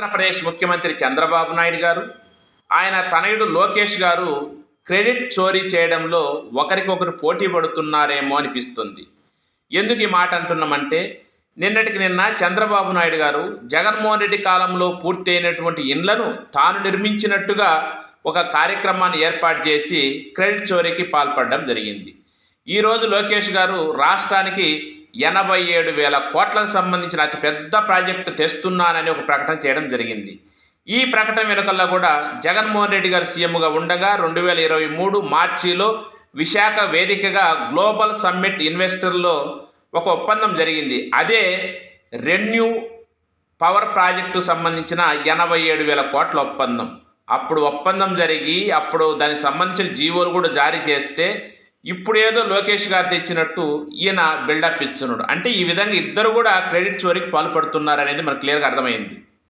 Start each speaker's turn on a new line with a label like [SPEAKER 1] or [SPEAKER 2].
[SPEAKER 1] ఆంధ్రప్రదేశ్ ముఖ్యమంత్రి చంద్రబాబు నాయుడు గారు ఆయన తనయుడు లోకేష్ గారు క్రెడిట్ చోరీ చేయడంలో ఒకరికొకరు పోటీ పడుతున్నారేమో అనిపిస్తుంది. ఎందుకు ఈ మాట అంటున్నామంటే నిన్నటికి నిన్న చంద్రబాబు నాయుడు గారు జగన్మోహన్ రెడ్డి కాలంలో పూర్తయినటువంటి ఇండ్లను తాను నిర్మించినట్టుగా ఒక కార్యక్రమాన్ని ఏర్పాటు చేసి క్రెడిట్ చోరీకి పాల్పడడం జరిగింది. ఈరోజు లోకేష్ గారు రాష్ట్రానికి ఎనభై ఏడు వేల కోట్లకు సంబంధించిన అతిపెద్ద ప్రాజెక్టు తెస్తున్నానని ఒక ప్రకటన చేయడం జరిగింది. ఈ ప్రకటన వెనుకల్లో కూడా జగన్మోహన్ రెడ్డి గారు సీఎంగా ఉండగా రెండు వేల ఇరవై మూడు మార్చిలో విశాఖ వేదికగా గ్లోబల్ సమ్మిట్ ఇన్వెస్టర్లో ఒక ఒప్పందం జరిగింది. అదే రెన్యూ పవర్ ప్రాజెక్టు సంబంధించిన ఎనభై ఏడు వేల కోట్ల ఒప్పందం. అప్పుడు ఒప్పందం జరిగి అప్పుడు దానికి సంబంధించిన జీవోలు కూడా జారీ చేస్తే ఇప్పుడు ఏదో లోకేష్ గారు తెచ్చినట్టు ఈయన బిల్డప్ ఇస్తున్నాడు అంటే ఈ విధంగా ఇద్దరు కూడా క్రెడిట్ చోరీకి పాల్పడుతున్నారు అనేది మనకు క్లియర్గా అర్థమైంది.